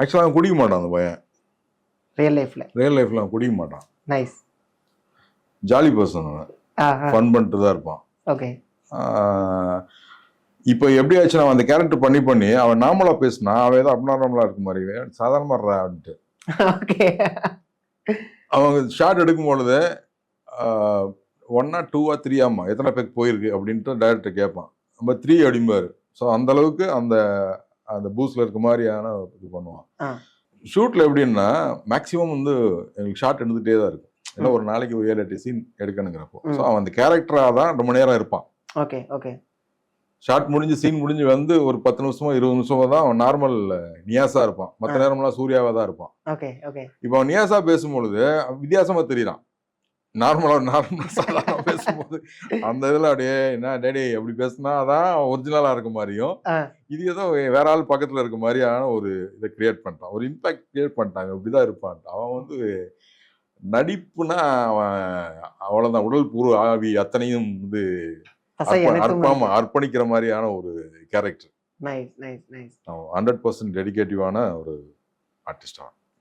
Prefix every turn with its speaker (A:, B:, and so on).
A: ஆக்சுவலாக அவன் குடிக்க மாட்டான் அந்த பையன்.
B: ரியல் லைஃப்ல
A: ரியல் லைஃப்ல அவன் குடிக்க மாட்டான்.
B: நைஸ்
A: ஜாலி பர்சன் அவன். ஃபன் பண்ணிட்டு தான் இருப்பான்.
B: ஓகே
A: இப்போ எப்படி ஆச்சுன்னா அவன் அந்த கேரக்டர் பண்ணி பண்ணி அவன் நார்மலா பேசினா அவன் ஏதோ அப்நார்மலா இருக்க மாதிரி சாதாரணமா அப்படின்ட்டு.
B: ஓகே
A: அவங்க ஷார்ட் எடுக்கும் பொழுது ஒன்னா டூவா த்ரீயாமா எத்தனை பேருக்கு போயிருக்கு அப்படின்ட்டு டேரக்டர் கேட்பான். நம்ம த்ரீ அப்படிம்பாரு. ஸோ அந்த அளவுக்கு அந்த அந்த பூஸ்ல இருக்க மாதிரியான இது. பண்ணுவான். ஷூட்ல எப்படின்னா மேக்ஸிமம் வந்து எங்களுக்கு ஷார்ட் எடுத்துகிட்டே தான் இருக்கும். ஏன்னா ஒரு நாளைக்கு ஒரு ஏழு எட்டு சீன் எடுக்கணுங்கிறப்போ. ஸோ அவன் அந்த கேரக்டராக தான் ரொம்ப நேரம் இருப்பான்.
B: Okay okay.
A: ஷார்ட் முடிஞ்சு சீன் முடிஞ்சு வந்து ஒரு பத்து நிமிஷமோ இருபது நிமிஷமோ தான் அவன் நார்மல் நியாஸா இருப்பான். மற்ற. நேரம்லாம் சூர்யாவா தான் இருப்பான்.
B: Okay okay.
A: இப்போ அவன் நியாஸா பேசும்பொழுது வித்தியாசமா தெரியறான். நார்மலா நார்மலா சாதாரண பேசும்போது அந்த இதுல அப்படியே என்ன டேடி அப்படி பேசினா தான் ஒரிஜினலா இருக்க மாதிரியும். இது ஏதோ வேற ஆள் பக்கத்துல இருக்க மாதிரியான ஒரு இதை கிரியேட் பண்ணிட்டான் ஒரு இம்பாக்ட் கிரியேட் பண்ணிட்டாங்க இப்படிதான் இருப்பான். அவன் வந்து நடிப்புனா அவன் அவ்வளவுதான். உடல் பூர்வ ஆவி அத்தனையும் வந்து
B: பசை
A: அர்ப்ப-
B: எனக்கும்
A: அர்ப்பமா அர்ப்பணிக்கிற மாதிரியான ஒரு கேரக்டர் ஹண்ட்ரட் பர்சன்ட் டெடிகேட்டிவான ஒரு ஆர்டிஸ்ட் அவன்.